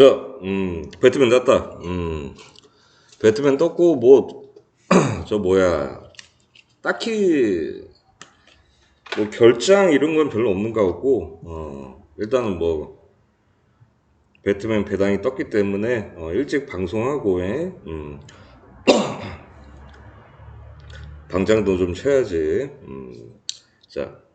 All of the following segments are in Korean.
자, 음, 배트맨 떴다. 음, 배트맨 떴고, 뭐, 저 뭐야. 딱히, 뭐, 결장 이런 건 별로 없는 것 같고, 어, 일단은 뭐, 배트맨 배당이 떴기 때문에, 어, 일찍 방송하고, 에, 음, 방장도 좀 쳐야지. 음, 자.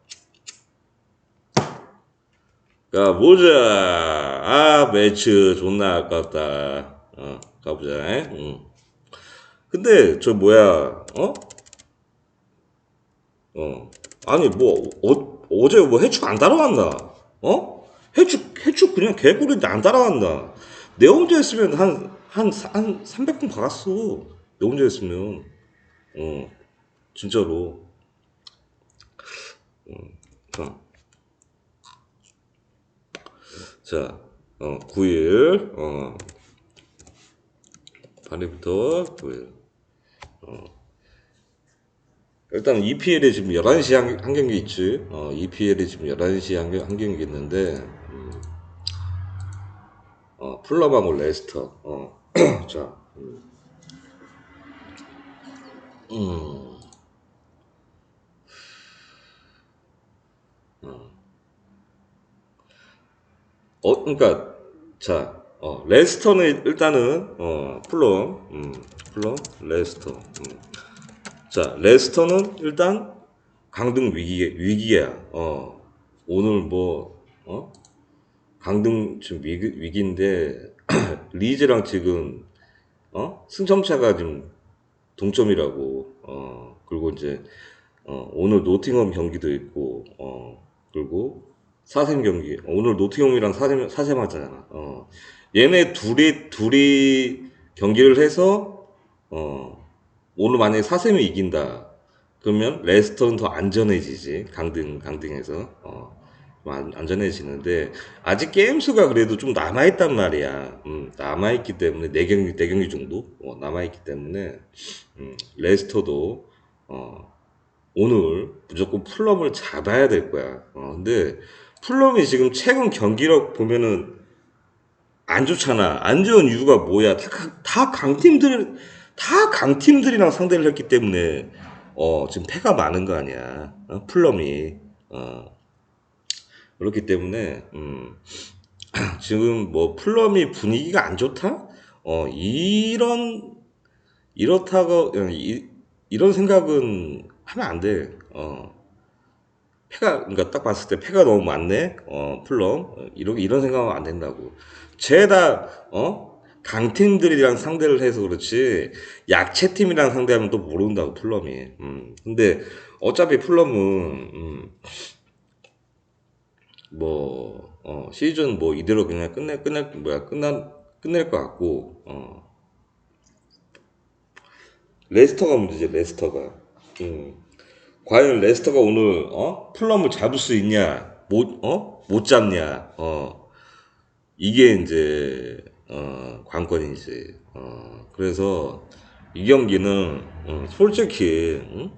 가보자. 아, 매치 존나 아깝다. 어, 가보자. 응. 근데, 저 뭐야, 어? 어. 아니, 뭐, 어, 어제 뭐 해축 안 따라왔나? 어? 해축, 해축 그냥 개구리인데 안 따라왔나? 내 혼자 했으면 한, 한, 한 300분 박았어. 내 혼자 했으면. 어, 진짜로. 어. 자, 어, 9일, 어, 발리부터 9일. 어. 일단 EPL이 지금 11시 한, 한 경기 있지. 어, EPL이 지금 11시 한, 경- 한 경기 있는데, 음, 어, 플러바고 레스터. 어, 자, 음. 음. 어, 그러니까 자, 어, 레스터는 일단은 어, 플럼, 음, 플럼, 레스터. 음. 자, 레스터는 일단 강등 위기 위기야. 어, 오늘 뭐 어? 강등 지금 위기, 위기인데 리즈랑 지금 어? 승점차가 지금 동점이라고. 어, 그리고 이제 어, 오늘 노팅엄 경기도 있고, 어, 그리고 사셈 경기. 오늘 노팅엄이랑 사셈, 사셈 하잖아. 어, 얘네 둘이, 둘이 경기를 해서, 어, 오늘 만약에 사셈이 이긴다. 그러면 레스터는 더 안전해지지. 강등, 강등해서. 어, 안전해지는데, 아직 게임 수가 그래도 좀 남아 있단 말이야. 음, 남아 있기 때문에, 네 경기 네 경기 정도? 어, 남아 있기 때문에, 음, 레스터도, 어, 오늘 무조건 풀럼을 잡아야 될 거야. 어, 근데 풀럼이 지금 최근 경기력 보면은 안 좋잖아. 안 좋은 이유가 뭐야? 다, 강- 다 강팀들, 다 강팀들이랑 상대를 했기 때문에, 어, 지금 패가 많은 거 아니야. 어, 풀럼이. 어, 그렇기 때문에, 음, 지금 뭐 풀럼이 분위기가 안 좋다? 어, 이런, 이렇다고, 어, 이, 이런 생각은 하면 안 돼. 어, 패가, 그러니까 딱 봤을 때 패가 너무 많네? 어, 플럼. 어, 이런, 이런 생각하면 안 된다고. 죄다, 어? 강팀들이랑 상대를 해서 그렇지, 약체 팀이랑 상대하면 또 모른다고, 플럼이. 음. 근데 어차피 플럼은, 음, 뭐, 어, 시즌 뭐 이대로 그냥 끝내, 끝낼, 뭐야, 끝난, 끝낼 것 같고, 어. 레스터가 문제지, 레스터가. 음. 과연 레스터가 오늘 어? 플럼을 잡을 수 있냐? 못 어? 못 잡냐? 어. 이게 이제 어, 관건이지. 어. 그래서 이 경기는 음, 솔직히 음?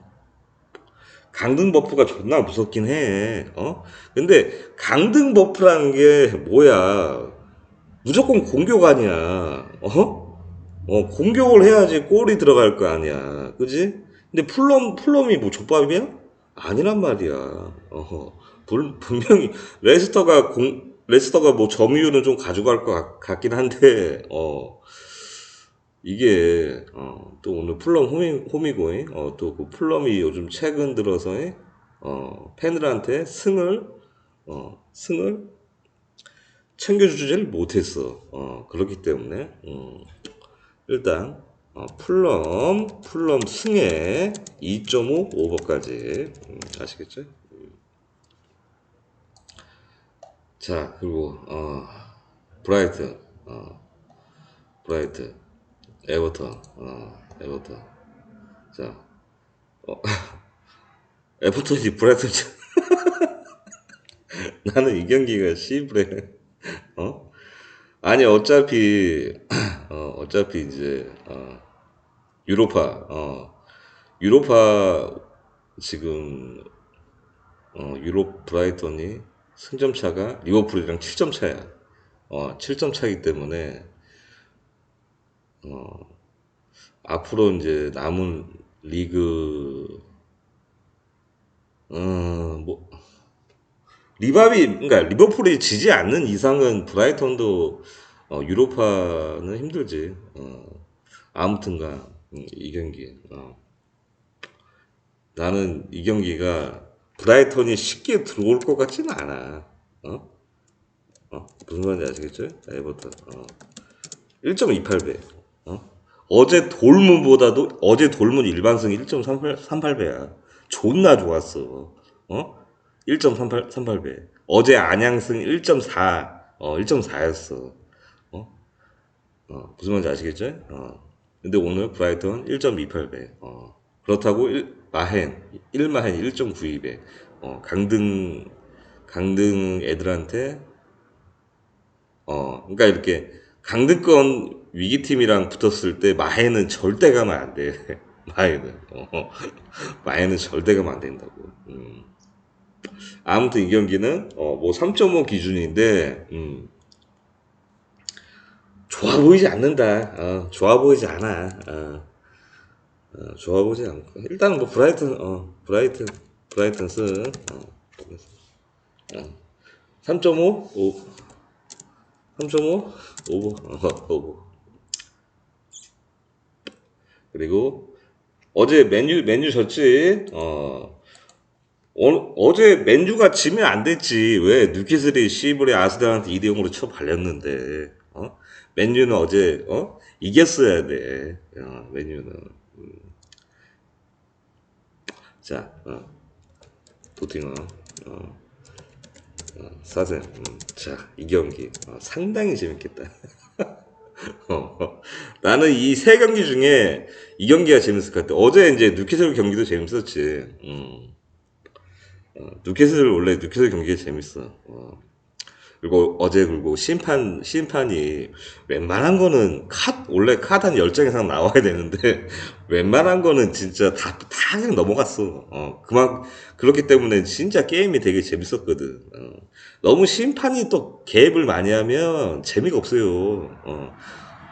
강등 버프가 존나 무섭긴 해. 어? 근데 강등 버프라는 게 뭐야? 무조건 공격 아니야. 어? 어, 공격을 해야지 골이 들어갈 거 아니야. 그지? 근데 플럼, 플럼이 뭐 족밥이야? 아니란 말이야. 어, 불- 분명히, 레스터가 공, 레스터가 뭐 점유율은 좀 가져갈 것 같- 같긴 한데, 어, 이게, 어, 또 오늘 플럼 홈이, 홈이고, 어, 또 그 플럼이 요즘 최근 들어서, 어, 팬들한테 승을, 어, 승을 챙겨주지를 못했어. 어, 그렇기 때문에, 음, 일단 어, 플럼 플럼 승에 2.5 오버까지 음, 아시겠죠? 음. 자 그리고 어, 브라이트 어, 브라이트 에버턴 어, 에버턴 자 어, 에버턴이 브라이튼 나는 이 경기가 씨브레 어 아니 어차피 어, 어차피 이제 어, 유로파 어, 유로파 지금 어, 유로 브라이턴이 승점 차가 리버풀이랑 7점 차야. 어, 7점 차이기 때문에 어, 앞으로 이제 남은 리그 어, 뭐 리바비 그러니까 리버풀이 지지 않는 이상은 브라이턴도 어, 유로파는 힘들지. 어, 아무튼가 음, 이 경기 어. 나는 이 경기가 브라이턴이 쉽게 들어올 것 같지는 않아. 어? 어, 무슨 말인지 아시겠죠? 에버턴. 어. 1.28배. 어? 어제 돌문보다도 어제 돌문 일반승 1.38배야. 존나 좋았어. 어? 1.38배. 어제 안양승 1.4. 어, 1.4였어. 어? 어, 무슨 말인지 아시겠죠? 어. 근데 오늘 브라이턴 1.28배. 어. 그렇다고 1, 마헨 1마헨 1.92배. 어, 강등 강등 애들한테 어, 그러니까 이렇게 강등권 위기팀이랑 붙었을 때 마해는 절대 가면 안 돼. 마해는. 어, 마해는 절대 가면 안 된다고. 음. 아무튼 이 경기는 어, 뭐 3.5 기준인데 음. 좋아 보이지 않는다. 어, 좋아 보이지 않아. 어, 어, 좋아 보이지 않고 일단은 뭐 브라이튼 어, 브라이튼 브라이튼 쓴 어, 어, 3.5 오, 3.5 오버 어, 오버 그리고 어제 맨유 맨유 졌지. 어. 어, 어 제 맨유가 지면 안 됐지. 왜 뉴캐슬이 시브리 아스날한테 2대 0으로 쳐 발렸는데. 어? 맨유는 어제 어? 이겼어야 돼. 어, 맨유는. 음. 자, 어. 도팅어. 어. 어, 사세. 음. 자, 이 경기 어, 상당히 재밌겠다. 어, 나는 이 세 경기 중에 이 경기가 재밌을 것 같아. 어제 이제 뉴캐슬 경기도 재밌었지. 음. 어, 뉴캐슬 원래 뉴캐슬 경기가 재밌어. 어. 그리고 어제 그리고 심판 심판이 웬만한 거는 카 원래 한 10장 이상 나와야 되는데 웬만한 거는 진짜 다, 다 그냥 넘어갔어. 어, 그만 그렇기 때문에 진짜 게임이 되게 재밌었거든. 어. 너무 심판이 또 개입을 많이 하면 재미가 없어요. 어.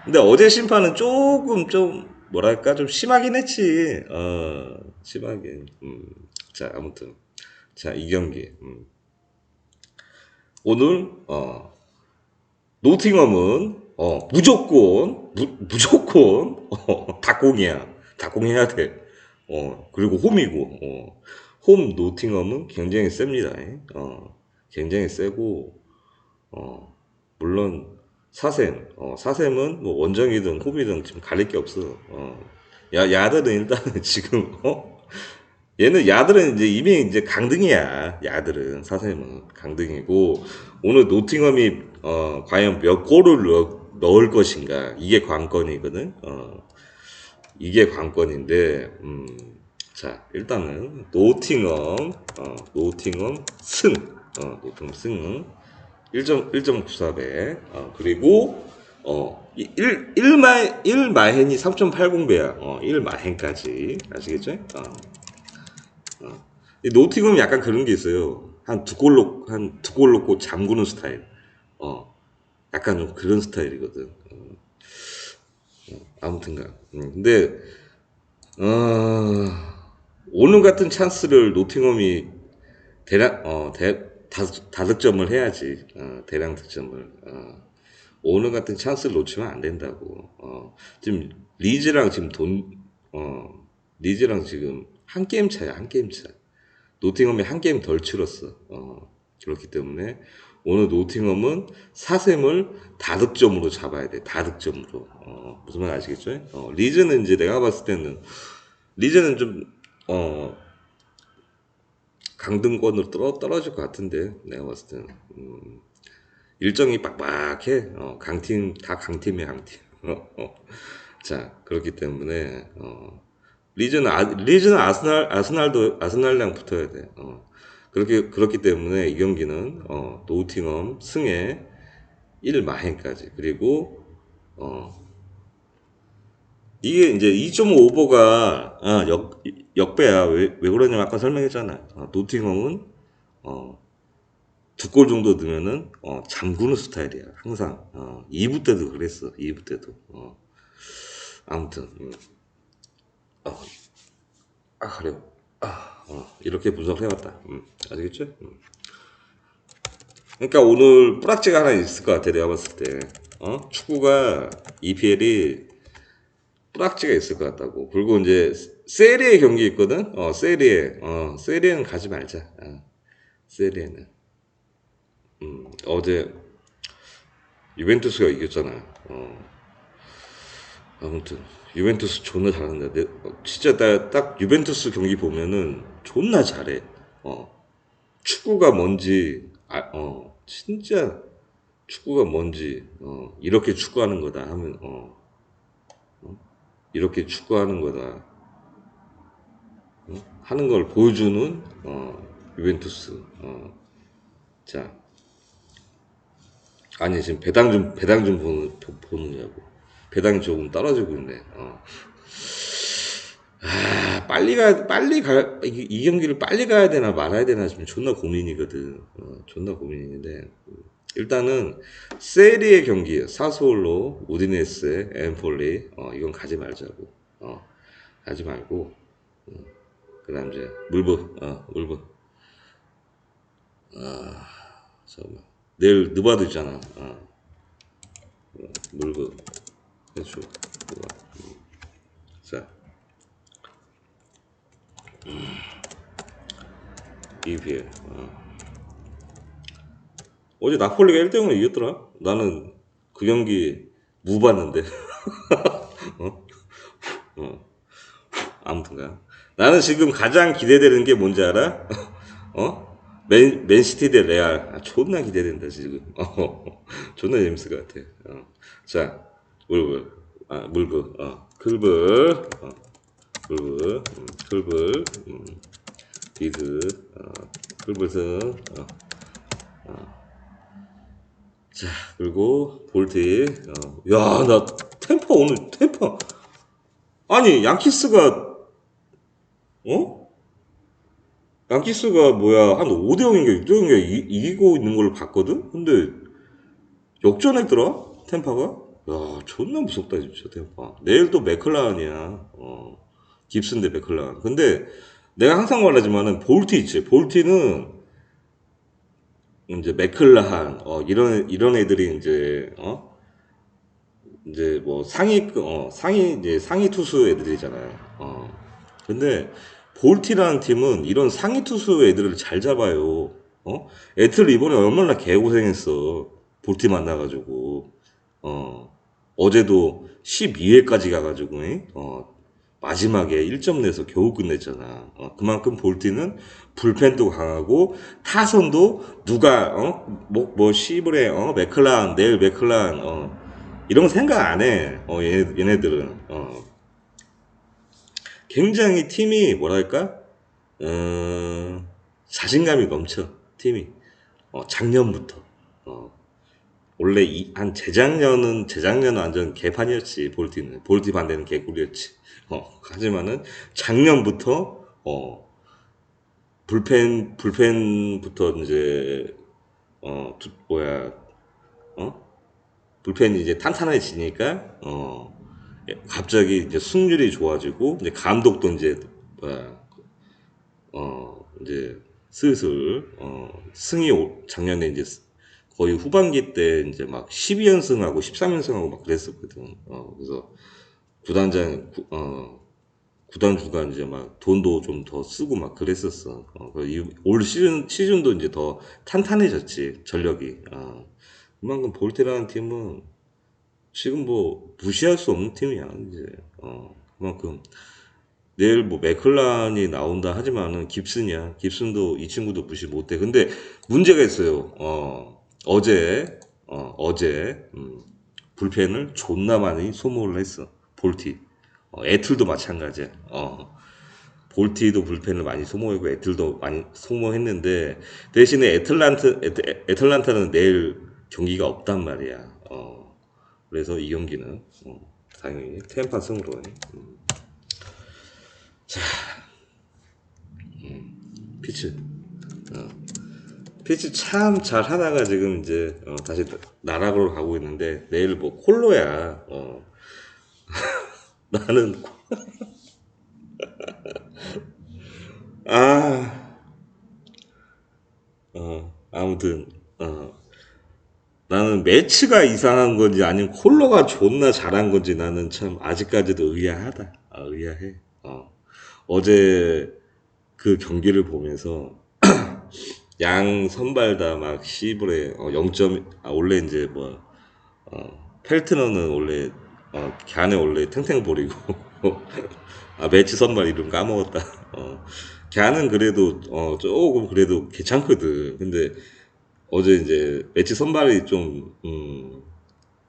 근데 어제 심판은 조금 좀 뭐랄까 좀 심하긴 했지. 어, 심하긴. 음. 자, 아무튼 자, 이 경기. 음. 오늘 어, 노팅엄은 어, 무조건 무, 무조건 어, 닭공이야. 닭공해야 돼. 어, 그리고 홈이고 어, 홈 노팅엄은 굉장히 셉니다. 어, 굉장히 세고 어, 물론 사셈 어, 사셈은 뭐 원정이든 홈이든 지금 가릴 게 없어. 어, 야 야들은 일단은 지금 어 얘는 야들은 이제 이미 이제 강등이야. 야들은 사셈은 강등이고 오늘 노팅엄이 어 과연 몇 골을 넣, 넣을 것인가 이게 관건이거든. 어 이게 관건인데 음. 자 일단은 노팅엄 어 노팅엄 승 어, 노팅엄 승 1점 1.94배 어, 그리고 어 1, 1마 1마헨이 3.80배야. 어 1마헨까지 아시겠죠? 어. 어. 이 노팅엄은 약간 그런 게 있어요. 한 두 골 넣고 한 두 골 넣고 잠그는 스타일. 어. 약간 좀 그런 스타일이거든. 어. 어, 아무튼가. 음, 근데 어, 오늘 같은 찬스를 노팅엄이 대량 어, 대, 다섯, 다득점을 해야지. 어, 대량 득점을. 어. 오늘 같은 찬스를 놓치면 안 된다고. 어. 지금 리즈랑 지금 돈 어, 리즈랑 지금 한 게임 차야, 한 게임 차. 노팅엄이 한 게임 덜 치렀어. 어, 그렇기 때문에 오늘 노팅엄은 사셈을 다득점으로 잡아야 돼. 다득점으로. 어, 무슨 말 아시겠죠? 어, 리즈는 이제 내가 봤을 때는 리즈는 좀 어, 강등권으로 떨어, 떨어질 것 같은데 내가 봤을 때는 음, 일정이 빡빡해. 어, 강팀 다 강팀이야, 강팀. 어, 어. 자 그렇기 때문에 어, 리즈는 아, 리즈는 아스날 아스날도 아스날이랑 붙어야 돼. 어. 그렇게 그렇기 때문에 이 경기는 어, 노팅엄 승에 1마행까지 그리고 어, 이게 이제 2.5 오버가 아, 역 역배야. 왜, 왜 그러냐면 아까 설명했잖아. 어, 노팅엄은 어, 두 골 정도 넣으면은 어, 잠그는 스타일이야. 항상 어, 2부 때도 그랬어. 2부 때도. 어. 아무튼 음. 어. 아 그래. 아, 어, 이렇게 분석을 해봤다. 음, 아시겠죠? 음. 그러니까 오늘 뿌락지가 하나 있을 것 같아. 내가 봤을 때. 어? 축구가 EPL이 뿌락지가 있을 것 같다고. 그리고 이제 세리에 경기 있거든. 어, 세리에. 어, 세리에는 가지 말자. 어, 세리에는. 음, 어제 유벤투스가 이겼잖아. 어. 아무튼 유벤투스 존나 잘한다. 내, 어, 진짜 나, 딱 유벤투스 경기 보면은 존나 잘해. 어. 축구가 뭔지 아, 어, 진짜 축구가 뭔지 어, 이렇게 축구하는 거다 하면 어, 어? 이렇게 축구하는 거다 어? 하는 걸 보여주는 어, 유벤투스. 어. 자, 아니 지금 배당 좀 배당 좀 보는 보- 보느냐고. 배당이 조금 떨어지고 있네. 어. 아, 빨리 가, 빨리 가, 이, 이 경기를 빨리 가야 되나 말아야 되나 지금 존나 고민이거든. 어, 존나 고민인데. 일단은, 세리의 경기, 사스올로, 우디네스, 엠폴리, 어, 이건 가지 말자고. 어, 가지 말고, 음, 그 다음 이제, 물브, 어, 물브. 아, 잠깐만. 내일 느바도 있잖아. 어, 어, 물브. 음. 자. EPL. 어. 어제 나폴리가 1대0으로 이겼더라. 나는 그 경기 무 봤는데. 어? 어. 아무튼가. 나는 지금 가장 기대되는 게 뭔지 알아? 어? 맨, 맨시티 대 레알. 아, 존나 기대된다, 지금. 어, 존나 재밌을 것 같아. 어. 자, 물불. 아, 물불. 어. 클불. 어. 클불. 음, 클불. 음. 비드. 어. 클불스. 어. 자, 그리고 볼트. 어. 야, 나 템퍼 오늘 템퍼. 아니, 양키스가 어? 양키스가 뭐야 한 5대 0인가 6대 0인가 이기고 있는 걸 봤거든? 근데 역전했더라 템파가 야 존나 무섭다 진짜 템파 내일 또 맥클라은이야 어 깁슨 대 맥클라은 근데 내가 항상 말하지만은 볼티 있지 볼티는 이제 맥클라한 어 이런 이런 애들이 이제 어 이제 뭐 상위 어 상위 이제 상위 투수 애들이잖아요 어 근데 볼티라는 팀은 이런 상위 투수 애들을 잘 잡아요. 어? 애틀 이번에 얼마나 개고생했어. 볼티 만나가지고. 어. 어제도 12회까지 가가지고, 잉? 어. 마지막에 1점 내서 겨우 끝냈잖아. 어, 그만큼 볼티는 불펜도 강하고 타선도 누가 어? 뭐, 뭐 시브레 어? 맥클란 내일 맥클란 어. 이런 거 생각 안 해. 어, 얘네, 얘네들은 어. 굉장히 팀이 뭐랄까 어, 자신감이 넘쳐 팀이 어, 작년부터 어, 원래 이, 한 재작년은 재작년은 완전 개판이었지 볼티는. 볼티 반대는 개꿀이었지. 어, 하지만은 작년부터 어, 불펜 불펜부터 이제 어 두- 뭐야 어? 불펜이 이제 탄탄해지니까 어 예, 갑자기 이제 승률이 좋아지고 이제 감독도 이제 뭐야 어 이제 슬슬 어 승이 오- 작년에 이제 거의 후반기 때 이제 막 12연승하고 13연승하고 막 그랬었거든. 어 그래서 구단장 구, 어 구단 주가 이제 막 돈도 좀 더 쓰고 막 그랬었어. 어, 그이올 시즌 시즌도 이제 더 탄탄해졌지 전력이. 어. 그만큼 볼테라는 팀은 지금 뭐 무시할 수 없는 팀이야 이제 어 그만큼 내일 뭐 맥클란이 나온다 하지만은 깁슨이야 깁슨도 이 친구도 무시 못해 근데 문제가 있어요 어 어제 어 어제 음, 불펜을 존나 많이 소모를 했어. 볼티. 어, 애틀도 마찬가지야. 어 볼티도 불펜을 많이 소모하고 애틀도 많이 소모했는데 대신에 애틀란트 애틀, 애틀란타는 내일 경기가 없단 말이야. 어 그래서 이 경기는 어, 당연히 템파 승으로 음. 자 음, 피츠 어, 피치 참 잘 하다가 지금 이제 어, 다시 나락으로 가고 있는데 내일 뭐 콜로야. 어. 나는 아, 어, 아무튼 어, 나는 매치가 이상한 건지 아니면 콜로가 존나 잘한 건지 나는 참 아직까지도 의아하다. 아, 의아해. 어. 어제 그 경기를 보면서 양 선발 다 막 시브레 어, 0점 아 원래 이제 뭐 어, 펠트너는 원래 어, 걔네 원래 탱탱볼이고 아 매치 선발 이름 까먹었다. 어, 걔는 그래도 어, 조금 그래도 괜찮거든. 근데 어제 이제 매치 선발이 좀 음,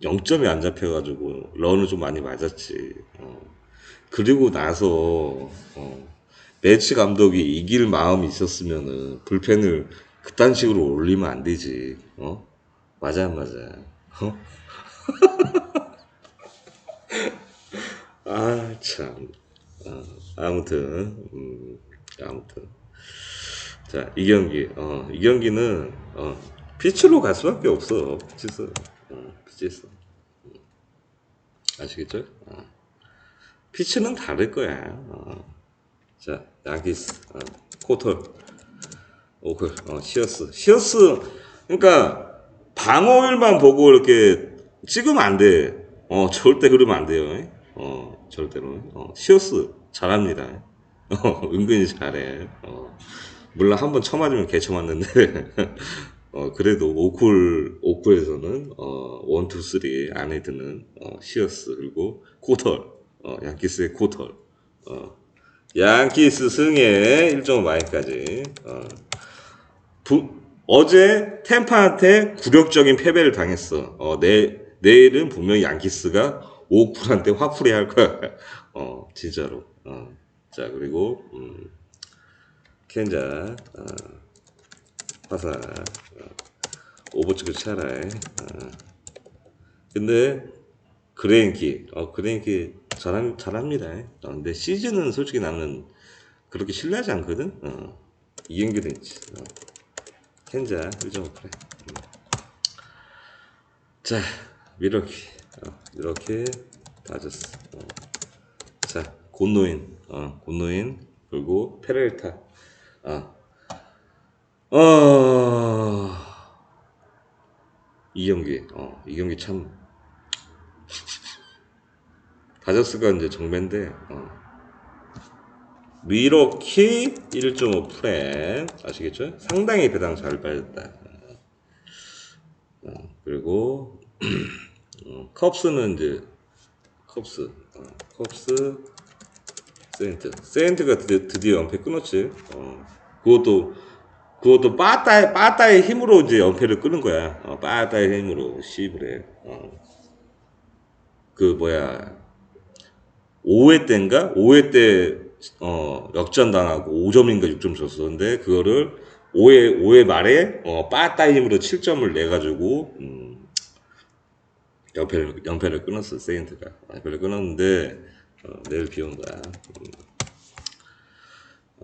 0점이 안 잡혀가지고 런을 좀 많이 맞았지. 어. 그리고 나서 어, 매치 감독이 이길 마음이 있었으면은 불펜을 그딴 식으로 올리면 안 되지. 어? 맞아 안 맞아. 어? 아 참. 어, 아무튼 음, 아무튼 자 이 경기 어, 이 경기는 어, 피치로 갈 수밖에 없어. 피치스 어, 피치스 음. 아시겠죠? 어. 피치는 다를 거야. 어. 자, 야기스, 어, 코털, 오클, 어, 시어스. 시어스, 그러니까 방어율만 보고 이렇게 찍으면 안 돼. 어, 절대 그러면 안 돼요. 어, 절대로. 어, 시어스 잘합니다. 어, 은근히 잘해. 어, 물론 한 번 쳐맞으면 개 쳐맞는데, 어, 그래도 오쿨, 오쿨에서는, 어, 원, 투, 쓰리 안에 드는, 어, 시어스, 그리고 코털, 어, 양키스의 코털, 어, 양키 스 승에 1.5 마일까지. 어. 부- 어제 템파한테 굴욕적인 패배를 당했어. 어, 내, 내일은 분명히 양키스가 오쿨한테 화풀이 할 거야. 어, 진짜로. 어. 자, 그리고, 음, 켄자, 어, 화사, 어, 오버츠크 차라이. 어. 근데, 그레인키, 어, 그레인키 잘함, 잘합니다. 어, 근데 시즌은 솔직히 나는 그렇게 신뢰하지 않거든? 어, 이 경기는 있지. 어. 켄자 1.5 그래. 음. 자, 미러키. 어, 이렇게 다졌어. 어. 자, 곤노인. 어, 곤노인. 그리고 페레르타. 어. 어. 이 경기. 어, 이 경기 참 다저스가 이제 정배인데 어. 미러키 1.5 프렌 아시겠죠? 상당히 배당 잘 빠졌다. 어, 그리고 어, 컵스는 이제 컵스 어, 컵스 세인트 세인트가 드디어, 드디어 연패 끊었지. 어, 그것도 그것도 빠따의 빠따의 힘으로 이제 연패를 끊은 거야. 어, 빠따의 힘으로 시브레. 어. 그 뭐야 5회 때인가? 5회 때, 어, 역전당하고 5점인가 6점 줬었는데, 그거를 5회, 5회 말에, 어, 빠따 힘으로 7점을 내가지고, 음, 연패를, 연패를 끊었어, 세인트가. 연패를 끊었는데, 어, 내일 비 온다. 음.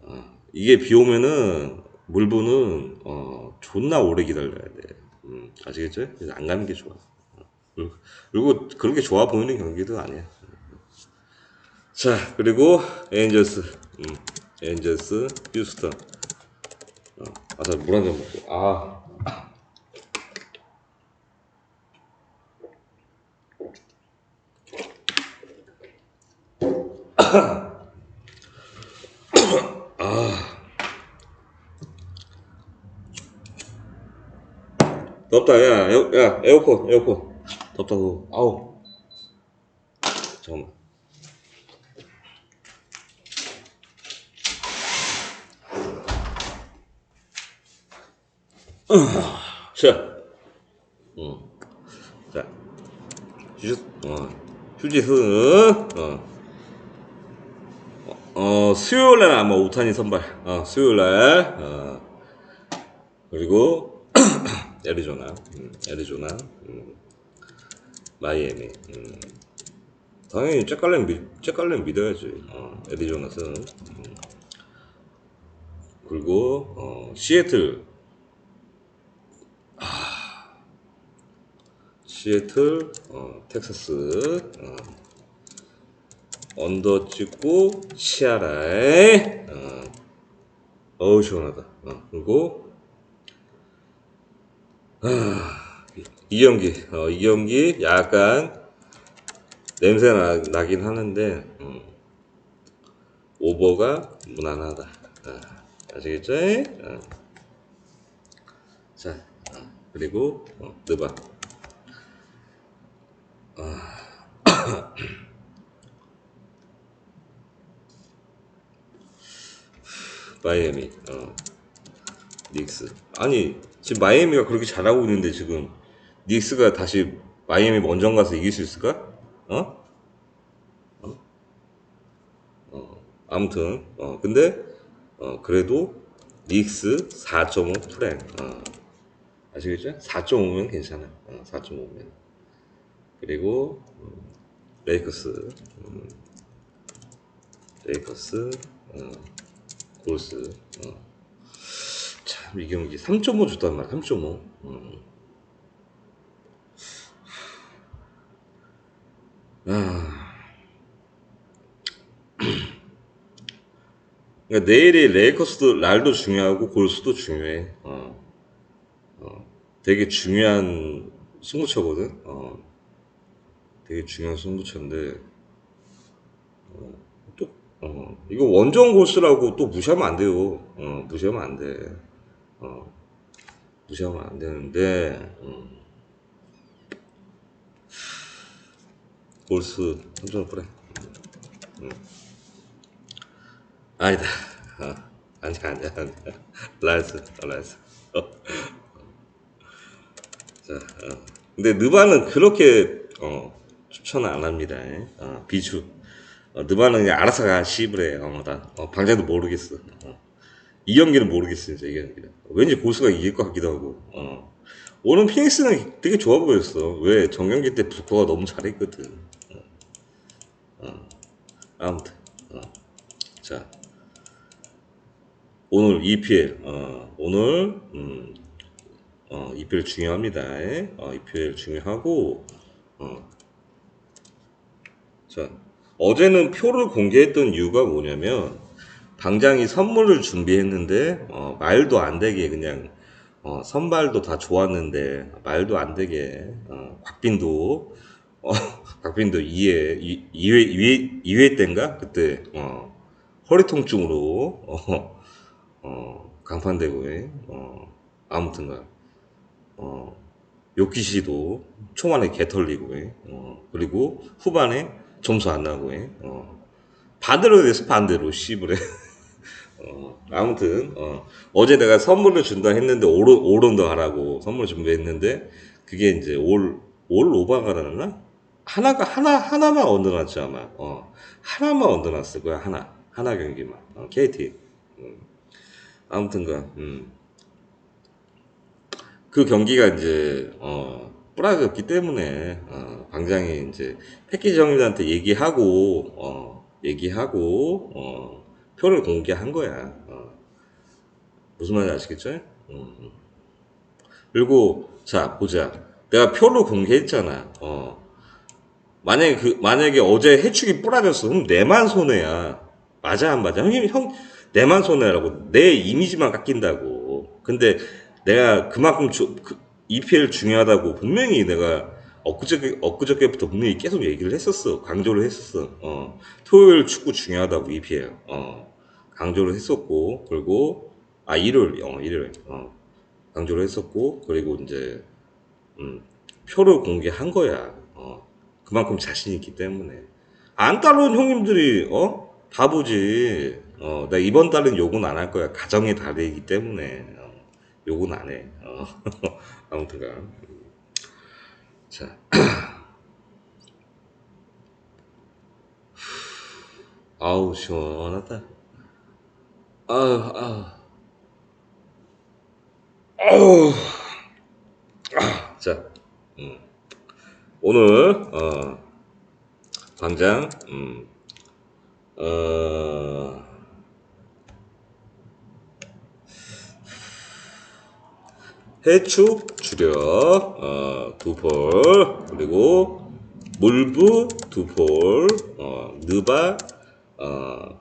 어, 이게 비 오면은, 물분은, 어, 존나 오래 기다려야 돼. 음, 아시겠죠? 그래서 안 가는 게 좋아. 어, 그리고 그렇게 좋아 보이는 경기도 아니야. 자, 그리고 엔젤스, 음, 엔젤스, 휴스턴. 어, 아, 자, 물 한 잔 먹고. 아, 덥다, 야, 에어, 야, 에어컨, 에어컨. 덥다고. 아우. 잠깐만. 자, 음, 자, 휴지, 어, 휴지스, 어, 어, 수요일 날 아마 오타니 선발, 어, 수요일 날, 어, 그리고 애리조나, 음, 애리조나, 음, 마이애미, 음, 당연히 잭갈렌 믿어야지, 어, 애리조나는, 음, 그리고 어, 시애틀 시애틀, 어, 텍사스, 어, 언더 찍고 시아라에, 어, 어우 시원하다. 어, 그리고 아, 이- 이 경기, 어, 이 경기 약간 냄새 나, 나긴 하는데 음, 오버가 무난하다. 아, 아시겠죠? 어. 자, 어, 그리고 어, 느바. 마이애미, 어, 닉스. 아니, 지금 마이애미가 그렇게 잘하고 있는데 지금 닉스가 다시 마이애미 원정 가서 이길 수 있을까? 어? 어? 어, 아무튼, 어, 근데, 어, 그래도 닉스 4.5 프랭. 어, 아시겠죠? 4.5면 괜찮아. 어, 4.5면. 그리고, 음, 레이커스, 음, 레이커스, 어, 골스, 어. 참, 이 경기 3.5 줬단 말이야, 3.5. 음. 아. 그러니까 내일이 레이커스도 랄도 중요하고 골스도 중요해. 어. 어. 되게 중요한 승부처거든. 어. 되게 중요한 승부처인데 어, 또 어, 이거 원정 골스라고 또 무시하면 안 돼요. 어, 무시하면 안 돼. 어, 무시하면 안 되는데 음. 골스 3점 그래. 음. 아니다. 어, 아니야 아니야 아니야. 라이스 어, 라이스. 어. 자, 어. 근데 느바는 그렇게 어, 추천 안 합니다. 어, 비추. 어, 느바는 그냥 알아서 가 시브래. 어, 나 어, 방장도 모르겠어. 어. 이 경기는 모르겠어 진짜 이 경기는. 왠지 고수가 이길 것 같기도 하고. 어. 오늘 피닉스는 되게 좋아 보였어. 왜 정경기 때 부커가 너무 잘했거든. 어. 어. 아무튼. 어. 자. 오늘 EPL. 어, 오늘 음, 어, EPL 중요합니다. 어, EPL 중요하고, 어. 자, 어제는 표를 공개했던 이유가 뭐냐면, 당장이 선물을 준비했는데, 어, 말도 안 되게 그냥, 어, 선발도 다 좋았는데, 말도 안 되게, 어, 곽빈도, 어, 곽빈도 2회, 2회, 2회, 2회 때인가? 그때, 어, 허리 통증으로, 어, 어, 강판되고, 어, 아무튼가. 어, 요키시도 초반에 개 털리고, 예. 어, 그리고 후반에 점수 안 나고, 예. 어, 반대로 돼서 반대로, 씨부래. 어, 아무튼, 어, 어제 내가 선물을 준다 했는데, 올, 올온더 하라고 선물 준비했는데, 그게 이제 올, 올 오바가 나나? 하나가, 하나, 하나만 얻어놨지, 아마. 어, 하나만 얻어놨을 거야, 하나. 하나 경기만. 어, KT. 음. 아무튼가, 음. 그 경기가 이제 어 뿌락이었기 때문에 어, 방장이 이제 패키지 형님한테 얘기하고 어 얘기하고 어 표를 공개한 거야. 어. 무슨 말인지 아시겠죠? 음. 그리고 자 보자. 내가 표를 공개했잖아. 어. 만약에 그 만약에 어제 해축이 뿌라졌어. 그럼 내만 손해야. 맞아 안 맞아? 형님 형 내만 손해라고 내 이미지만 깎인다고. 근데 내가 그만큼 주, 그, EPL 중요하다고 분명히 내가 엊그저께, 엊그저께부터 분명히 계속 얘기를 했었어. 강조를 했었어. 어. 토요일 축구 중요하다고 EPL. 어. 강조를 했었고, 그리고, 아, 일요일, 어, 일요일. 어. 강조를 했었고, 그리고 이제, 음, 표를 공개한 거야. 어. 그만큼 자신 있기 때문에. 안 따라온 형님들이, 어? 바보지. 어, 나 이번 달은 욕은 안 할 거야. 가정의 달이기 때문에. 어. 욕은 안 해. 어. 아무튼간. 자. 아우, 시원하다. 아우, 아우. 아우. 아, 자. 음. 오늘, 어, 당장, 음, 어, 해축 주력 어, 두폴 그리고 물부 두폴 어, 느바 어,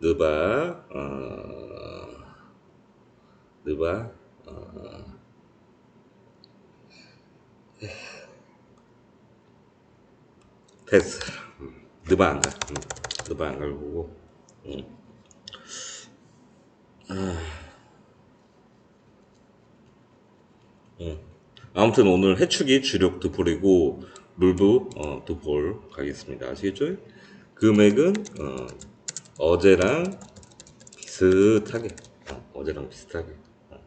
느바 어, 느바 어, 패스 음, 느바 안가. 음, 느바 안 갈고. 음. 아 무튼 오늘 해축이 주력 두폴이고 물부 어, 두폴 가겠습니다. 아시겠죠? 금액은 어, 제랑 비슷하게 어, 제랑 비슷하게 어.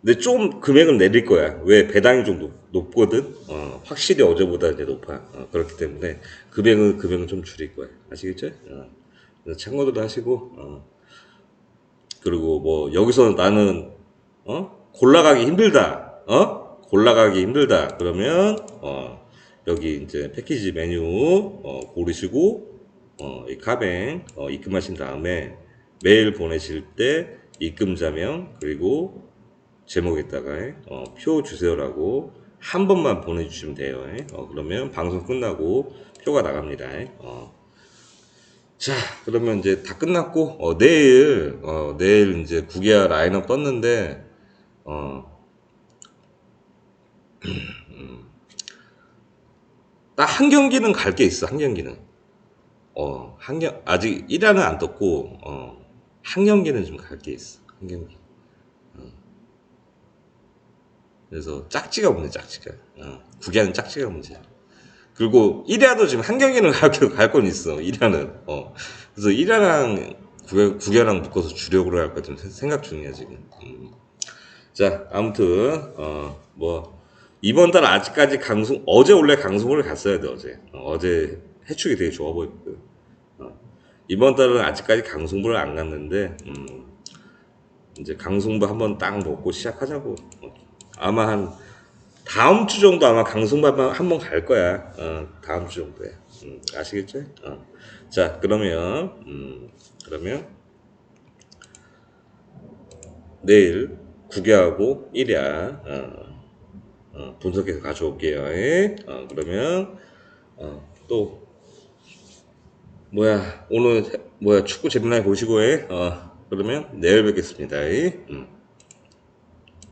근데 좀 금액은 내릴 거야. 왜 배당이 좀 높, 높거든. 어, 확실히 어제보다 이제 높아. 어, 그렇기 때문에 금액은 금액은 좀 줄일 거야. 아시겠죠? 어. 참고들 하시고 어. 그리고 뭐 여기서 나는 어 골라가기 힘들다 어 골라가기 힘들다 그러면 어 여기 이제 패키지 메뉴 어 고르시고 어 이 카뱅 어 입금하신 다음에 메일 보내실 때 입금 자명 그리고 제목에다가 어, 표 주세요라고 한 번만 보내주시면 돼요. 어, 그러면 방송 끝나고 표가 나갑니다. 어. 자, 그러면 이제 다 끝났고, 어, 내일, 어, 내일 이제 구기아 라인업 떴는데, 어, 딱한 경기는 갈 게 있어, 한 경기는. 어, 한 경, 아직 1화는 안 떴고, 어, 한 경기는 좀 갈 게 있어, 한 경기. 어. 그래서 짝지가 없네, 짝지가. 어, 구기아는 짝지가 문제야. 그리고 1야도 지금 한 경기는 갈건 있어. 1야는. 어. 그래서 1야랑 9개, 랑 묶어서 주력으로 할까 좀 생각 중이야, 지금. 음. 자, 아무튼, 어, 뭐, 이번 달 아직까지 강승, 어제 원래 강승호를 갔어야 돼, 어제. 어, 제 해축이 되게 좋아 보였거든. 어. 이번 달은 아직까지 강승부를 안 갔는데, 음, 이제 강승부 한번 딱 먹고 시작하자고. 어, 아마 한, 다음 주 정도 아마 강승반 한번 갈 거야. 어, 다음 주 정도에. 음, 아시겠죠? 어. 자, 그러면, 음, 그러면, 내일 9개하고 1야, 어, 어, 분석해서 가져올게요. 예? 어, 그러면, 어, 또, 뭐야, 오늘, 뭐야, 축구 재미나게 보시고, 해. 어, 그러면 내일 뵙겠습니다. 예? 음.